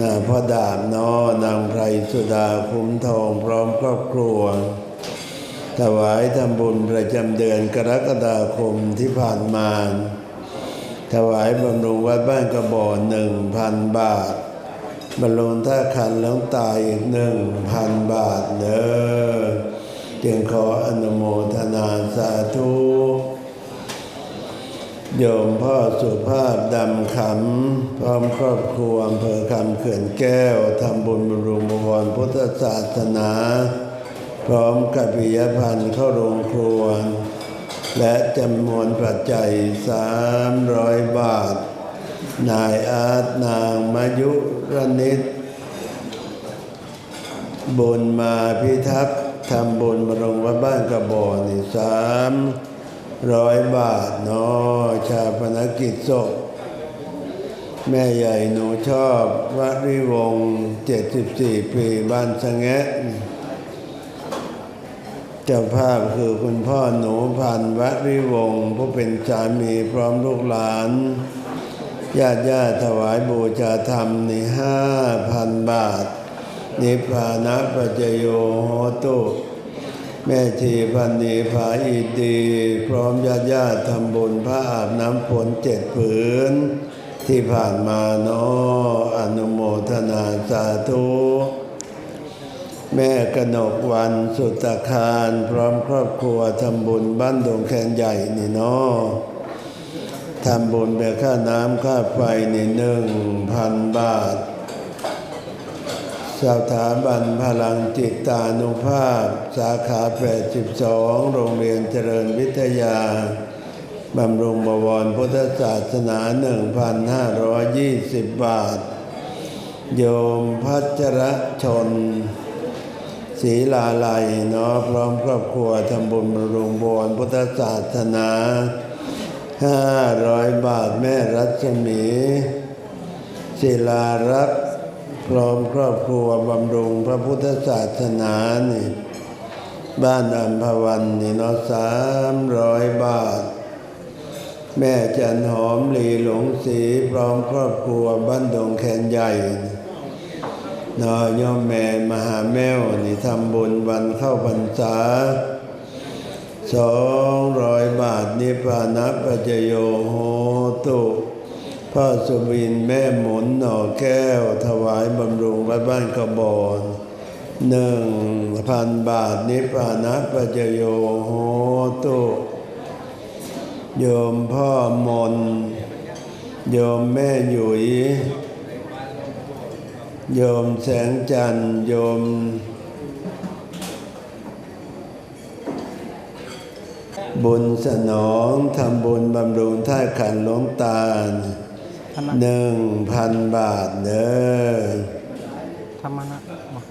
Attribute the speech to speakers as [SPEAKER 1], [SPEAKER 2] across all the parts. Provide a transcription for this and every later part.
[SPEAKER 1] นาพ่อดาบนอนางไพรสุดาคุ้มทองพร้อมครอบครัว ถวายทำบุญประจำเดือนกรกฎาคมที่ผ่านมา ถวายบำรุงวัดบ้านกระบอกหนึ่งพันบาทบรรลุท่าขันหลวงตายอีกหนึ่งพันบาทเด้อจึงขออนุโมทนาสาธุ โยมพ่อสุภาพดำขำพร้อมครอบครัวอำเภอคำเขื่อนแก้วทำบุญบำรุงบวรพุทธศาสนา พร้อมกับปิยพันธ์เข้าโรงครัว และจำนวนปัจจัยสามร้อยบาท นายอาร์ตนางมายุรนิตบุญมาพิทักษ์ทำบุญบรงวัดบ้านกระบอกนี่สาม ร้อยบาทเนาะชาปนกิจศพแม่ใหญ่หนูชอบวริวงศ์74ปีบ้านสะแงะเจ้าภาพคือคุณพ่อหนูพันวริวงผู้เป็นสามีพร้อมลูกหลานญาติญาติถวายบูชาธรรมในห้าพันบาท นิพพานะปัจโยโหตุ แม่ชีพันนีภาอิตีพร้อมญาติญาติทำบุญพระอาบน้ำฝนเจ็ดผืน ที่ผ่านมาเนาะอนุโมทนาสาธุแม่กนกวันสุตคารพร้อมครอบครัวทำบุญบ้านดงแคนใหญ่นี่เนาะทำบุญแบบค่าน้ำค่าไฟนี่หนึ่งพันบาท สถาบันพลังจิตานุภาพ สาขา 82 โรงเรียนเจริญวิทยา บำรุงบวรพุทธศาสนา 1,520 บาท โยมพัชรชนศรีลาลัยเนาะพร้อมครอบครัวทำบุญบำรุงบวรพุทธศาสนา 500 บาทแม่รัศมีศิลารักษ์ พร้อมครอบครัวบำรุงพระพุทธศาสนานี่ บ้านอัมพวันนี่เนาะสามร้อยบาท แม่จันหอมหลีหลงสีพร้อมครอบครัวบ้านดงแคนใหญ่เนาะย่อมแม่มหาแมวนี่ทำบุญวันเข้าพรรษาสองร้อยบาทนิพพานะปัจโยโหตุ พ่อสุวินแม่หมุนหน่อแก้ว ถวายบำรุงวัดบ้านกระบอนหนึ่งพันบาทนิพพานะปัจจโยโหตุโยมพ่อมน โยมแม่หยุย โยมแสงจันทร์โยม บุญสนองทำบุญบำรุงท่าขันหลวงตาล
[SPEAKER 2] ธรรมะ
[SPEAKER 1] หนึ่งพันบาทเด้อ
[SPEAKER 2] ธรรมะบอก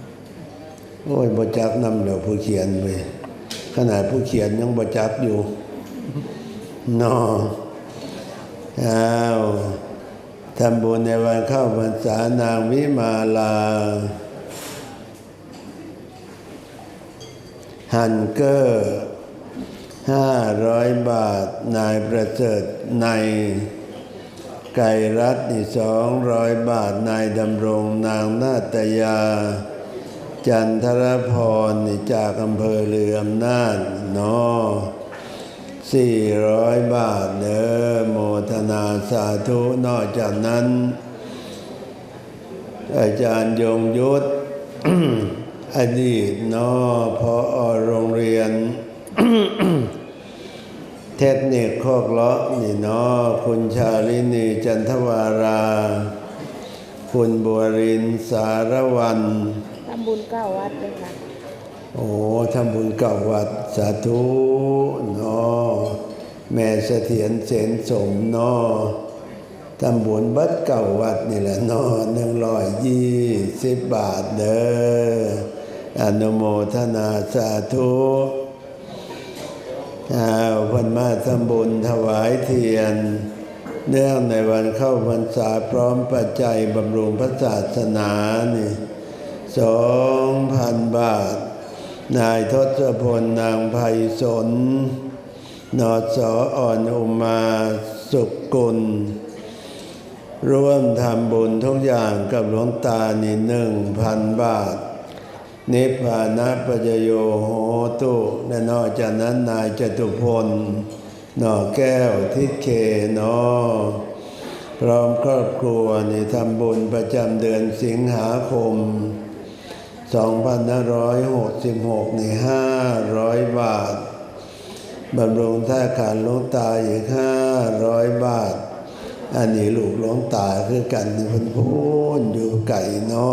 [SPEAKER 1] โอ้ยบจักนำเหลือผู้เขียนไปขนาดผู้เขียนยังบจักอยู่นออ้าวทำบุญในวันเข้าพรรษานางวิมาลา ฮันเกอร์ห้าร้อยบาท นายประเสริฐใน ไก่รัตนี่สองร้อยบาทนายดำรงนางนาตยา จันทรพรนี่จากอำเภอเรืออำนาจนอสี่ร้อยบาทเด้อโมทนาสาธุนอกจากนั้น อาจารย์ยงยุทธอดีตนอพอโรงเรียน เทคนิคโคกเลาะนี่เนาะคุณชาลินีจันทวารา คุณบัวรินสารวัน
[SPEAKER 3] ทำบุญเก้าวัดเลยค่ะ
[SPEAKER 1] โอ้ทำบุญเก่าวัดสาธุเนาะแม่เสถียรเสนสมเนาะทำบุญบัดเก่าวัดนี่แหละเนาะหนึ่งร้อยยี่สิบบาทเด้ออนุโมทนาสาธุอ้า วันมาทำบุญถวายเทียน เนื่องในวันเข้าพรรษาพร้อมปัจจัยบำรุงพระศาสนานี่สองพันบาท นายทศพลนางไพศลนอสออ่อนอุมาสุกุล ร่วมทำบุญทุกอย่างกับหลวงตานี่หนึ่งพันบาท นิพพานะปัจโยโหตุและนอกจากนั้นนายจตุพลนอแก้วทิศเคนอพร้อมครอบครัวนี่ทำบุญประจำเดือนสิงหาคม 2566นี่500 บาทบำรุงท่าขานลงตาอีก 500 บาท อันนี้ลูกหลวงตาคือกันนี่เพิ่นพูนอยู่ไก่นอ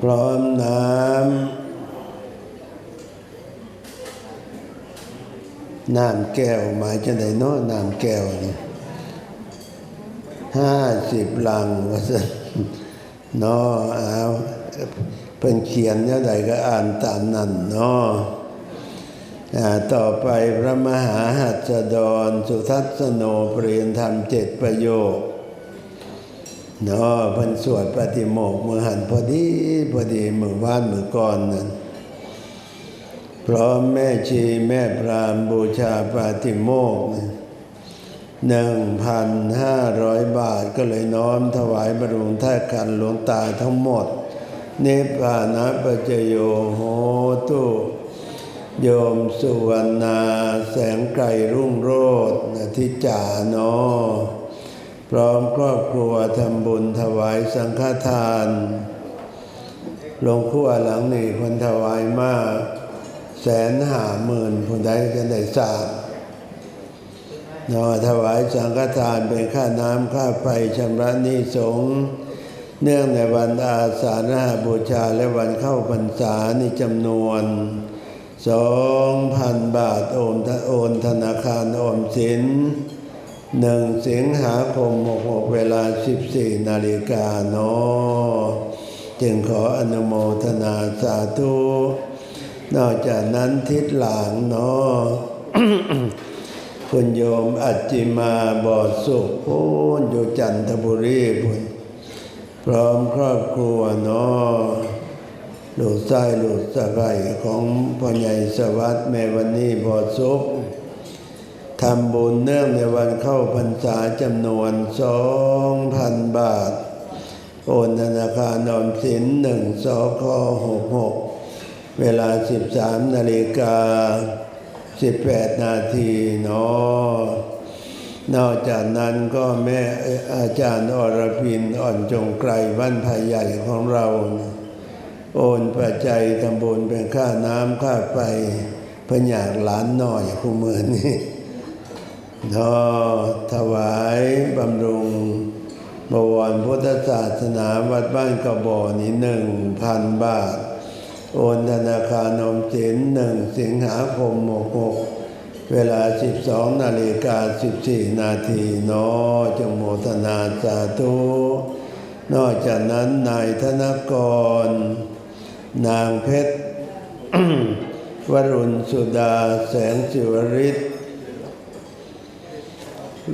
[SPEAKER 1] พร้อมน้ำน้ำแก้วหมายจะไหนเนาะน้ำแก้วนี่ห้าสิบลังว่าซะเนาะเอาเพิ่นเขียนเนี่ยใดก็อ่านตามนั้นเนาะอ่าต่อไปพระมหาหัสดร สุทัศโนเปรียนธรรมเจ็ดประโยค เนาะพิ่นสวดปฏิโมกมือหันพอดีพอดีมือว่านมือก่อนนั่นพร้อมแม่ชีแม่พรามบูชาปาติโมกหนึ่งพันห้าร้อยบาทก็เลยน้อมถวายบรุงท่ากันหลวงตาทั้งหมด นิพพานะปัจโยโหตุโยมสุวรรณาแสงไกรรุ่งโรจน์ทิจ่าเนาะ พร้อมครอบครัวทำบุญถวายสังฆทานลงครัวหลังนี้คนถวายมาก แสนหาหมื่นคนใดกันได้ทราบเนาถวายสังฆทานเป็นค่าน้ำค่าไฟชำระหนี้สงเนื่องในวันอาสาฬหบูชาและวันเข้าพรรษานี่จำนวนสองพันบาทโอนโอนธนาคารออมสิน หนึ่งสิงหาคมหกเวลา14นาฬิกาเนาะจึงขออนุโมทนาสาธุ นอกจากนั้นทิศหลังเนาะคุณโยมอัจจิมาบอดสุขพูนอยู่จันทบุรีพุนพร้อมครอบครัวเนาะลูกไส้หลูกสะใภ้ของพ่อใหญ่สวัสดิ์แม่วันนี้บอดสุข ทำบุญเนื่องในวันเข้าพรรษาจำนวนสองพันบาท โอนธนาคารออมสินหนึ่งสคหกหกเวลาสิบสามนาฬิกาสิบแปดนาทีเนาะนอกจากนั้นก็แม่อาจารย์อรพินอ่อนจงไกรบ้านภายใหญ่ของเรา โอนปัจจัยทำบุญเป็นค่าน้ำค่าไฟเพื่ออยากหลานหน่อยคู่มือนี้ ทอถวายบำรุงบวรพุทธศาสนาวัดบ้านกระบอกนี้หนึ่งพันบาท โอนธนาคารออมสินหนึ่งสิงหาคมหกหกเวลา 12 นาฬิกา 14 นาทีนอจงโมทนาสาธุนอกจากนั้นนายธนกร นางเพชร วรุณสุดาแสงสิวริศ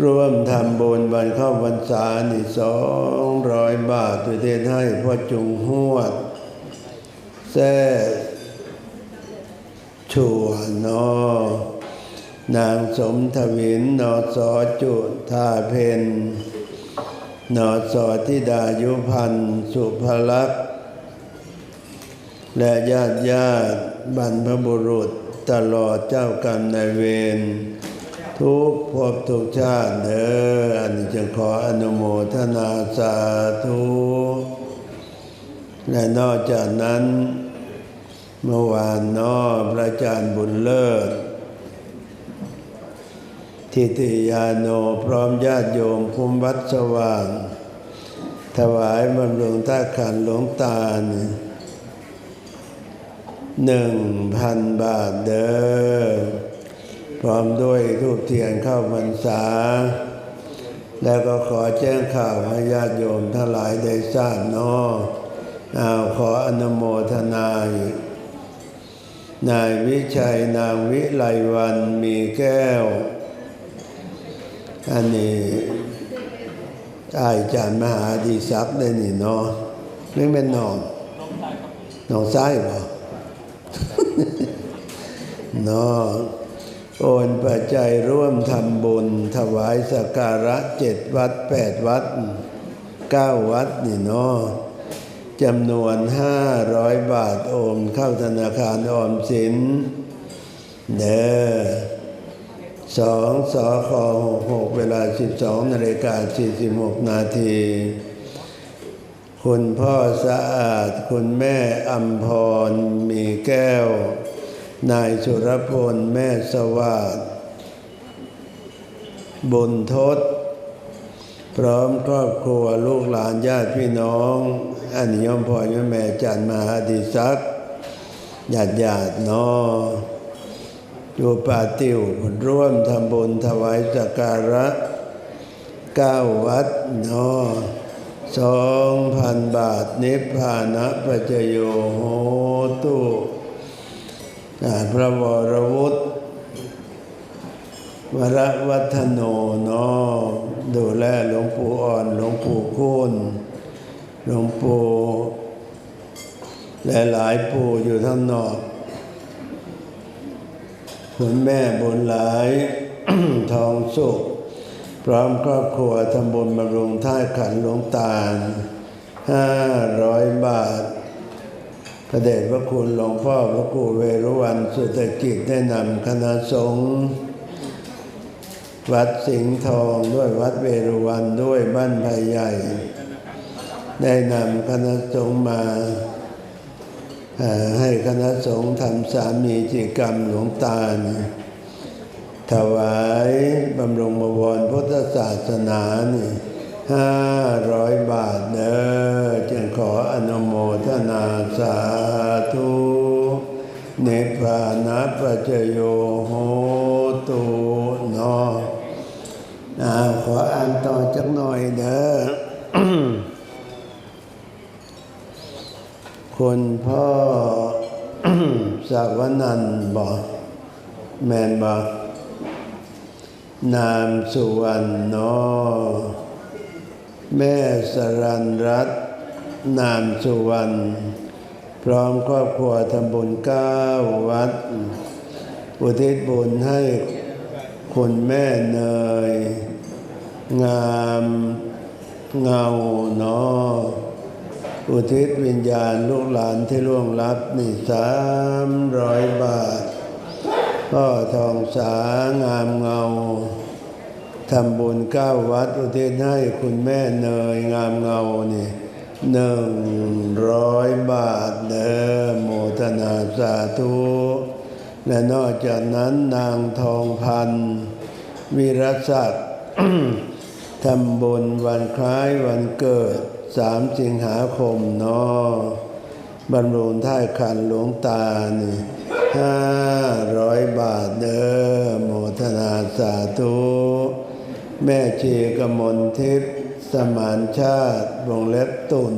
[SPEAKER 1] ร่วมทำบุญวันเข้าพรรษานี่สองร้อยบาทตัวเทศให้พ่อจุงหวดแซ่ชัวนอนางสมทวินนอสอจุธาเพนนอสอธิดายุพันสุภลักษณ์และญาติญาติบรรพบุรุษตลอดเจ้ากรรมนายเวร ทุกภพทุกชาติเด้ออันจะขออนุโมทนาสาธุและนอกจากนั้น เมื่อวานนอพระอาจารย์บุญเลิศ ทิติยาโนพร้อมญาติโยมคุมวัดสว่าง ถวายบำรุงท่าขันหลวงตาหนึ่งพันบาทเด้อ พร้อมด้วยทูปเทียนเข้าพรรษา แล้วก็ขอแจ้งข่าวให้ญาติโยมทั้งหลายได้ทราบเนาะเอาขออนุโมทนานายวิชัยนางวิไลวันมีแก้ว อันนี้อาจารย์มหาดีศักดิ์ได้นี่เนาะนี่เป็นนองนองซ้ายเปล่าเนาะ โอนปัจจัยร่วมทำบุญ ถวายสักการะเจ็ดวัดแปดวัดเก้าวัดนี่เนาะจำนวนห้าร้อยบาทโอนเข้าธนาคารออมสิน เด้อสองสอคอหกหกเวลาสิบสองนาฬิกาสี่สิบหกนาที คุณพ่อสะอาด คุณแม่อัมพรมีแก้ว นายสุรพลแม่สวัสดบุญทศ พร้อมครอบครัวลูกหลานญาติพี่น้องอันยมพ่อยมแม่จันมหาดิศักญาติญาตินาะอยู่ป่าติวร่วมทำบุญถวายสักการะเก้าวัดนาะสองพันบาทนิพพานะปัจโยโหตุ พระวรวุฒิวรวัฒโนเนาะดูแลหลวงปู่อ่อนหลวงปู่คุณหลวงปู่และหลายปู่อยู่ทั้งนอกคุณแม่บุญหลายทองสุข พร้อมครอบครัวทำบุญบำรุงท่ายขันหลวงตาลห้าร้อยบาท พระเดชพระคุณหลวงพ่อพระครูเวรุวันสุตกิจได้นำคณะสงฆ์วัดสิงห์ทองด้วยวัดเวรุวันด้วยบ้านไผ่ใหญ่ ได้นำคณะสงฆ์มาให้คณะสงฆ์ทำสามีจิกรรมหลวงตาถวายบำรุงบวรพุทธศาสนานี่ ห้าร้อยบาทเด้อจึงขออนุโมทนาสาธุเนปพานะปัจโยโหตุนอ่าขออ่านต่อจักหน่อยเด้อคุณพ่อสาวนันบอกแมนบอกนามสุวรรณนาะ แม่สรันรัตน์นามสุวรรณพร้อมครอบครัวทำบุญเก้าวัด อุทิศบุญให้คุณแม่เนย งามเงาเนาะอุทิศวิญญาณลูกหลานที่ล่วงลับนี่สามร้อยบาทพ่อทองสางามเงา ทำบุญเก้าวัดอุทิศให้คุณแม่เนยงามเงานี่หนึ่งร้อยบาทเด้อโมทนาสาธุและนอกจากนั้นนางทองพันวิรศักดิ์ทำบุญวันคล้ายวันเกิดสามสิงหาคมนาะบรรลุท่ายขันหลวงตานี่ห้าร้อยบาทเด้อโมทนาสาธุ แม่ชีกมลทิพย์สมานชาติวงเล็บตุน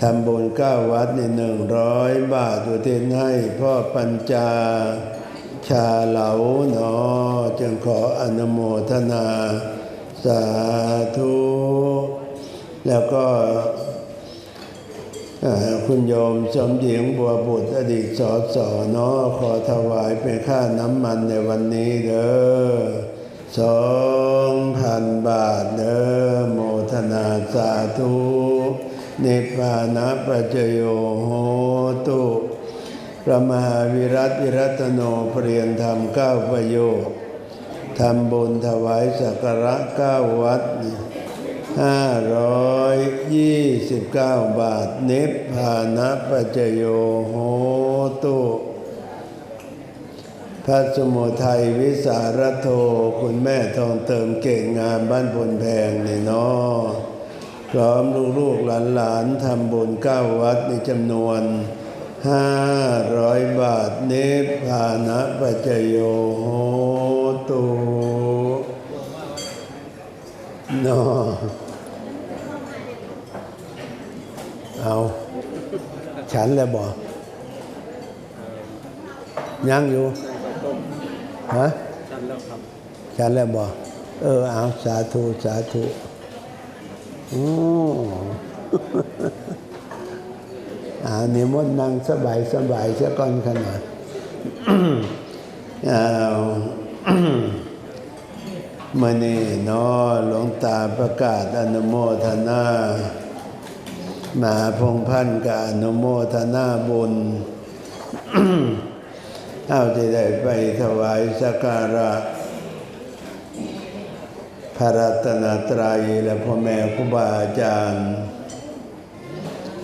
[SPEAKER 1] ทำบุญเก้าวัดในหนึ่งร้อยบาทอุทิศให้พ่อปัญจา ชาเหลาเนาะจึงขออนุโมทนา สาธุ แล้วก็คุณโยมสมหญิงบัวบุตรอดีตสอสอเนาะขอถวายเป็นค่าน้ำมันในวันนี้เด้อ สองพันบาทเด้อโมทนาสาธุนิพพานะปัจโยโหตุพระมหาวิรัตวิรัตโนเปรียนธรรมเก้าประโยคทำบุญถวายสักการะเก้าวัดห้าร้อยยี่สิบเก้าบาทนิพพานะปัจโยโหตุ พระสมุทัยวิสารโทคุณแม่ทองเติมเก่งงามบ้านพลแพงนี่เนาะพร้อมลูกๆหลานๆทำบุญเก้าวัดในจำนวนห้าร้อยบาทเนิพานะปัจจโยโหตุเนาะเอาฉันแล้วบอกยังอยู่ ฮะ
[SPEAKER 2] ชันแล้วครับ
[SPEAKER 1] ฉันแล้วบอกเออเอาสาธุสาธุอืออ่านิมนต์นั่งสบายสบายซะก่อนขนาดอ้าวมื่อนี้เนาะหลวงตาประกาศอนุโมทนามหาพงษ์พันธ์กับอนุโมทนาบุญ เอาที่ได้ไปถวายสักการะพระรัตนตรัยและพ่อแม่ครูบาอาจารย์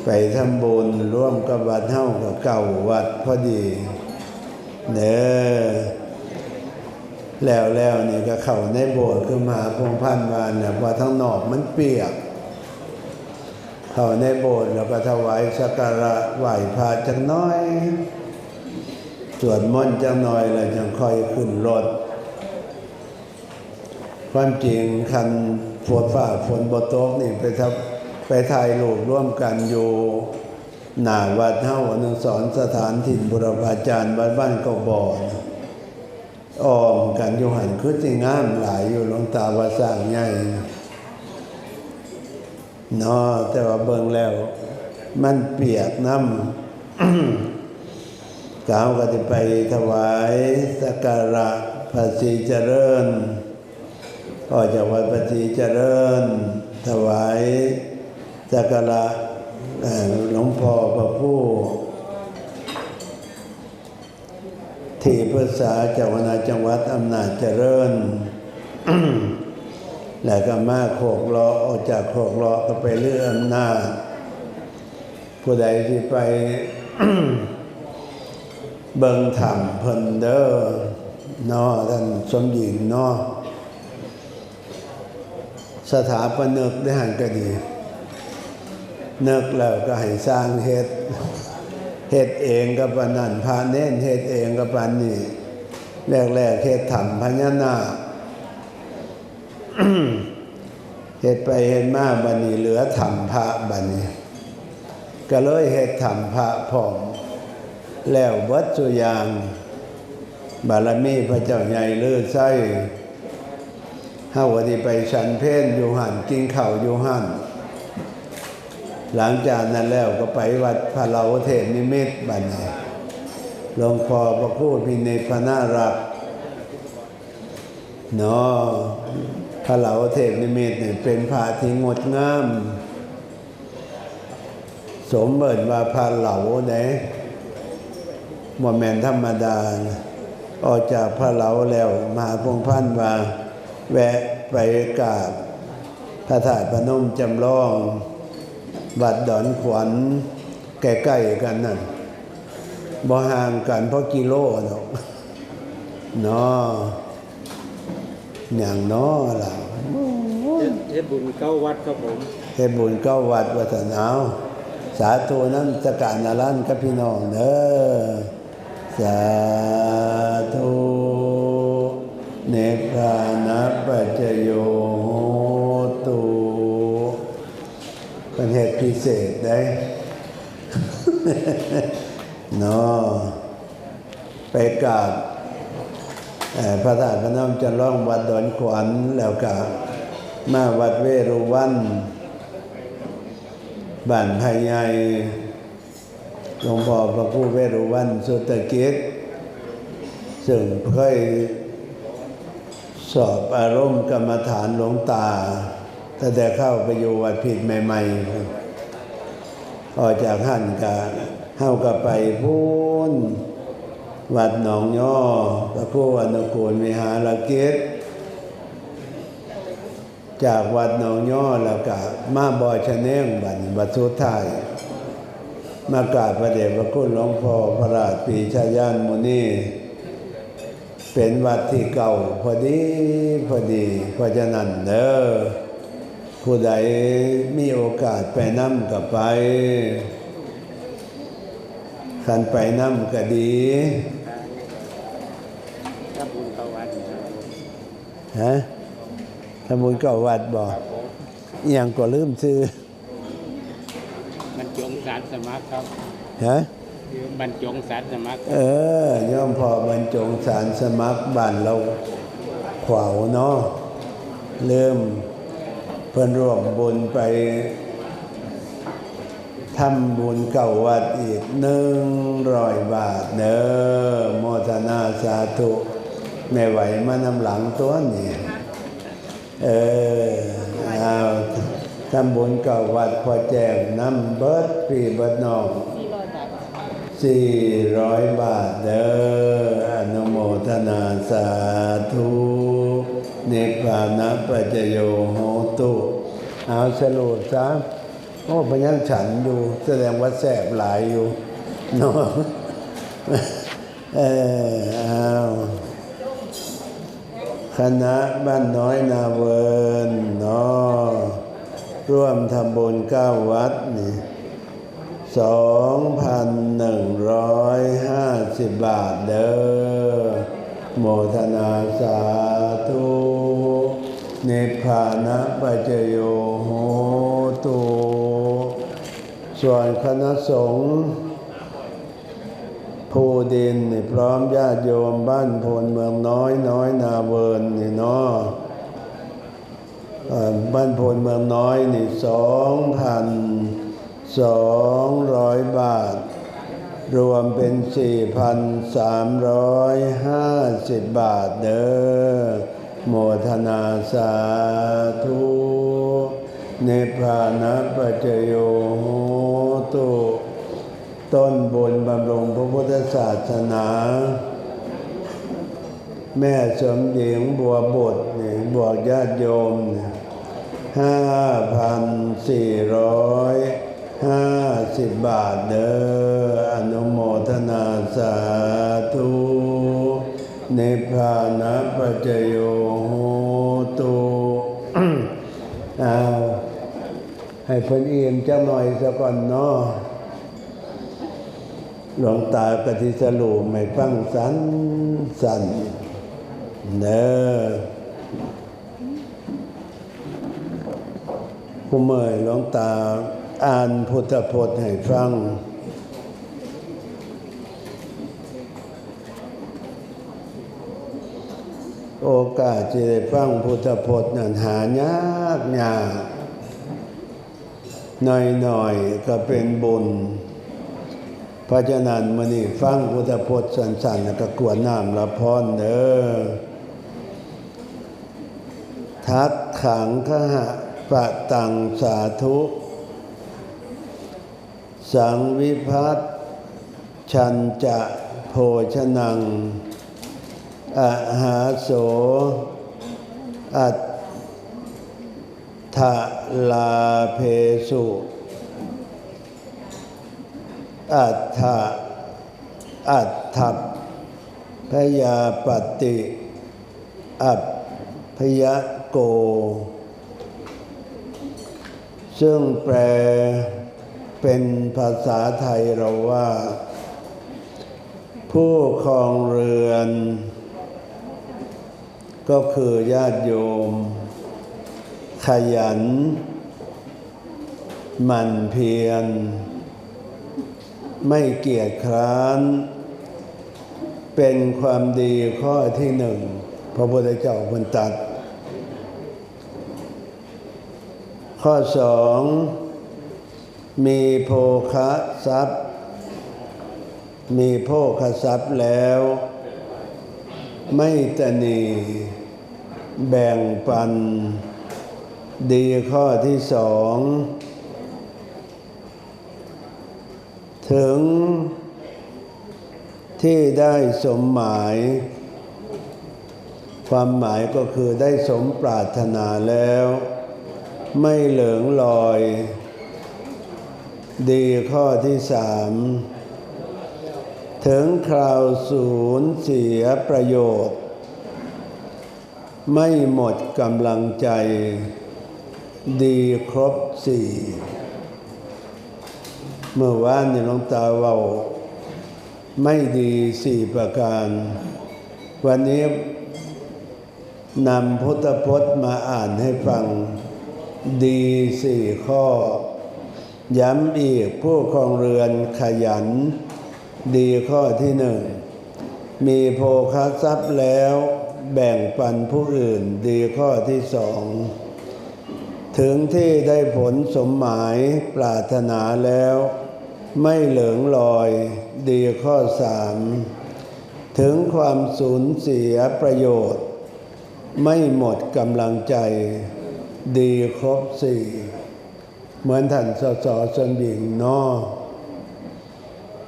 [SPEAKER 1] ไปทำบุญร่วมกับวัดเท่ากับเก่าวัดพอดีเด้อแล้วแล้วนี่ก็เข้าในโบสถ์คือมาพงพันวานเนี่ยว่าทั้งนอกมันเปียก เข้าในโบสถ์แล้วก็ถวายสักการะไหว้พระจังน้อย สวดมนต์จังหน้อยแล้วจังค่อยขึ้นรถ ความจริงคันฝนฝ่าฝนบตกนี่ไปทับไปถ่ายรูปร่วมกันอยู่หน้าวัดเท่าอนุสรสถานถิ่นบุรพาจารย์วัดบ้านกบอนออมกันอยู่หันคือสิงามหลายอยู่หลวงตาว่าสร้างใหญ่เนาะแต่ว่าเบิ่งแล้ว มันเปียกน้ำ ก้าวก็จะไปถวายสักการะพระศรีเจริญก็จากวัดปฏิเจริญ ถวายสักการะหลวงพ่อพระผู้ที่ปรึกษาเจ้าคณะจังหวัดอำนาจเจริญ แล้วก็มาโขกล้อออกจากโขกล้อก็ไปเลื่ออำนาจผู้ใดที่ไป เบิ่งธรรมเพิ่นเด้อเนาะท่านสมหญิงเนาะสถาปนึกได้หันก็ดีนึกแล้วก็ให้สร้างเฮ็ดเฮ็ดเองกับปานนั่นพาเน้นเฮ็ดเองกับปานนี้แรกๆเฮ็ดธรรมพญานาคเฮ็ดไปเฮ็ดมาบัดนี้เหลือธรรมพระบัดนี้ ก็เลยเฮ็ดธรรมพระพร้อม แล้ววัดสุอยาง บารมีพระเจ้าใหญ่เลือไส้เฮาก็ที่ไปฉันเพนอยู่หันกินข้าวอยู่หันหลังจากนั้นแล้วก็ไปวัดพระเหลาเทพนิมิตบันี้หลวงพ่อพระครูพิเนพนารักเนาะพระเหลาเทพนิมิตเนี่ยเป็นพระที่งดงาม สมเบิดว่าพระเหลาเด้ บ่แม่นธรรมดานะออกจากพระเหลาแล้วมหาพงษ์พันธ์ว่าแวะไปกราบพระธาตุพนมจำลองวัดดอนขวัญใกล้ๆกันนั่นบ่ห่างกันเพราะกิโลดอกเนาะอย่างเนาะล่ะ
[SPEAKER 2] เฮ็ดบุญเก้าวัดครับผม
[SPEAKER 1] เฮ็ดบุญเก้าวัดวัฒนาวสาธุน้ำสการนารันกับพี่น้องเด้อ สาธุเนพพานะปัจจโยโหตุเป็นเหตุพิเศษได้เนาะไปกราบพระธาตุพระน้ำจะร้องวัดดอนขวัญแล้วก็มาวัดเวรุวันบ้านภายใหญ่ หลวงพ่อพระผู้เวรุวันสุตกิจซึ่งเคยสอบอารมณ์กรรมฐานหลวงตาตั้งแต่เข้าไปอยู่วัดผิดใหม่ๆออกจากหันกาเข้ากับไปพูนวัดหนองย่อพระผู้อนุกูลวิหารกิจากวัดหนองย่อแล้วก็มาบอยชะเน่งบัดนวัดสุดท้าย มากราบพระเดชพระคุณหลวงพ่อพระราชปีชายานมุนีเป็นวัดที่เก่าพอดีพอดีเพราะฉะนั้นเด้อผู้ใดมีโอกาสไปนั่มกับไปคันไปนั่มก็ดี
[SPEAKER 2] ทำบุญเก้าวัด
[SPEAKER 1] ฮะทำบุญเก่าวัดบ่
[SPEAKER 2] ครับผม
[SPEAKER 1] อย่างก็ลืมชื่อ
[SPEAKER 2] สารสมัครครับ
[SPEAKER 1] ฮะ
[SPEAKER 2] คือบรรจงสารสมัคร
[SPEAKER 1] เออย่อมพอบรรจงสารสมัครบ้านเราขวาวเนาะเริ่มเพิ่นร่วมบุญไปททำบุญเก่าวัดอีกหนึ่งร้อยบาทเด้อโมทนาสาธุไม่ไหวมานำหลังตัวนี่เออเอา ทำบุญก่าวัดพอแจกน้ำเบิดปีบิดนองสี่ร้อยบาทเด้ออนุโมทนาสาธุนิพพานะปัจจโยโหตุเอาสรุปซะโอ้พยังฉันอยู่ แสดงว่าแสบหลายอยู่เนาะเออเอาคณะบ้านน้อยนาเวินเนาะ ร่วมทำบุญเก้าวัดนี่สองพันหนึ่งร้อยห้าสิบบาทเด้อโมทนาสาธุนิพพานะปัจจโยโหตุส่วนคณะสงฆ์ภูดินนี่พร้อมญาติโยมบ้านพลเมืองน้อยน้อยนาเวินนี่เนาะเอ่อ บ้านโพนเมืองน้อยนี่สองพันสองร้อยบาท รวมเป็นสี่พันสามร้อยห้าสิบบาทเด้อโมทนาสาธุเนพานะปัจจโยโหตุต้นบุญบำรุงพระพุทธศาสนา แม่สมหญิงบัวบุตรนี่บอกญาติโยมห้าพันสี่ร้อยห้าสิบบาทเด้ออนุโมทนาสาธุนิพพานะปัจโยโหตุเอาให้เพิ่นเอียมจังหน่อยซะก่อนเนาะหลวงตากติสรุปไม่ฟังสันสัน เนอผู้เมยหลวงตาอ่านพุทธพจน์ให้ฟัง โอกาสจะได้ฟังพุทธพจน์นั้นหายากยากหน่อยๆก็เป็นบุญพราะฉะนั้นมื่อนี้ฟังพุทธพจน์สั้นๆแล้วก็กวดน้ำละพรเด้อ ทัดขังขหะปะตังสาธุ สังวิพัตชันจะโภชนังอะหาโส อัตถลาเพสุ อัฏฐะอัฏฐัพพยาปฏิอัพพย โก ซึ่งแปลเป็นภาษาไทยเราว่า ผู้ครองเรือน ก็คือญาติโยม ขยันหมั่นเพียร ไม่เกียจคร้าน เป็นความดีข้อที่หนึ่งพระพุทธเจ้าพุนตัด ข้อสองมีโภคะทรัพย์ มีโภคทรัพย์แล้ว ไม่ตนีแบ่งปัน ดีข้อที่สองถึงที่ได้สมหมาย ความหมายก็คือได้สมปรารถนาแล้ว ไม่เหลืองลอย ดีข้อที่สามถึงคราวสูญเสียประโยชน์ ไม่หมดกำลังใจ ดีครบสี่ เมื่อวานนี่หลวงตาเว่าไม่ดีสี่ประการ วันนี้นำพุทธพจน์มาอ่านให้ฟัง ดีสี่ข้อ ย้ำอีกผู้ครองเรือนขยัน ดีข้อที่หนึ่ง มีโภคทรัพย์แล้ว แบ่งปันผู้อื่น ดีข้อที่สอง ถึงที่ได้ผลสมหมายปรารถนาแล้ว ไม่เหลืองลอย ดีข้อสามถึงความสูญเสียประโยชน์ ไม่หมดกำลังใจ ดีครบสี่เหมือนท่านสสสนหญิงนาะ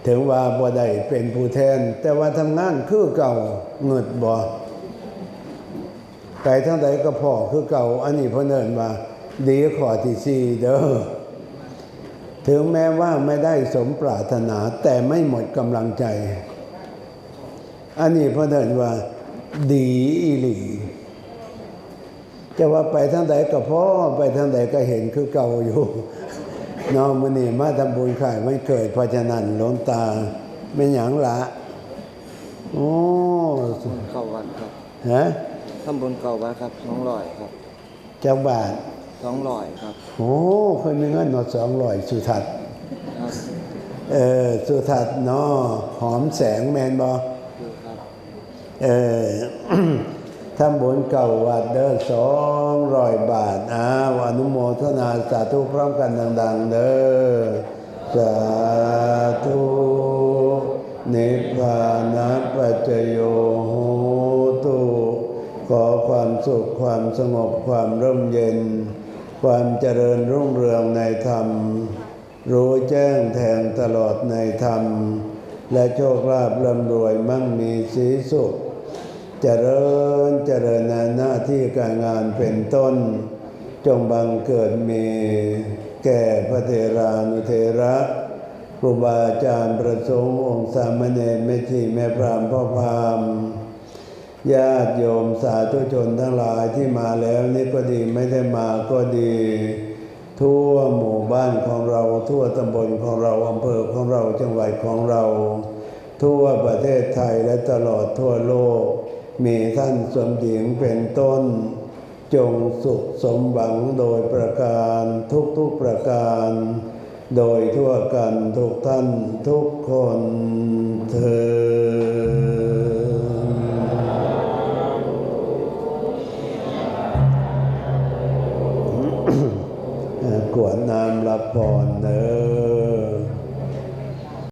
[SPEAKER 1] ถึงว่าบ่ได้เป็นผู้แทน แต่ว่าทำงานคือเก่าเงิดบ่ไก่ทั้งใดก็พอคือเก่าอันนี้พิ่นเอิ้นว่าดีขอที่สี่เด้อถึงแม้ว่าไม่ได้สมปรารถนาแต่ไม่หมดกำลังใจ อันนี้พิ่นเอิ้นว่า ดีอีหลี จะว่าไปทางใดก็พอไปทางใดก็เห็นคือเก่าอยู่น้องมือนี่มาทำบุญข่ายไม่เกิดเพราะฉะนั้นหลวงตาไม่หยังละโอ้
[SPEAKER 4] เข้าวัดครับ
[SPEAKER 1] ฮะ
[SPEAKER 4] ทำบุญเก่าวัดครับสองร้อยครับ
[SPEAKER 1] เจ้าบาท
[SPEAKER 4] สองร้อยครับ
[SPEAKER 1] โอ้เคยมีเงินหนอสองร้อยสุทัศน์
[SPEAKER 4] ครับ
[SPEAKER 1] เออสุทัศน์เนาะหอมแสงแมนบอ
[SPEAKER 4] คือครับ
[SPEAKER 1] เออ ทำบุญเก่าวัดเด้อสองร้อยบาทอ้าวอนุโมทนาสาธุพร้อมกันดัง ๆ เด้อสาธุนิพพานะปัจจโยโหตุขอความสุขความสงบความร่มเย็น ความเจริญรุ่งเรืองในธรรม รู้แจ้งแทงตลอดในธรรม และโชคลาภร่ำรวยมั่งมีสีสุข เจริญเจริญในหน้าที่การงานเป็นต้น จงบังเกิดมีแก่พระเทรานุเทระครูบาอาจารย์ประสงค์องค์สามเณรแม่ชีแม่พรามพ่อพรามญาติโยมสาธุชนทั้งหลายที่มาแล้วนี่ก็ดีไม่ได้มาก็ดี ทั่วหมู่บ้านของเรา ทั่วตำบลของเราอำเภอของเราจังหวัดของเรา ทั่วประเทศไทยและตลอดทั่วโลก มีท่านสมหญิงเป็นต้น จงสุขสมหวังโดยประการทุกทุกๆประการ โดยทั่วกันทุกท่านทุกคนเธอกวดน้ำรับพรเนอ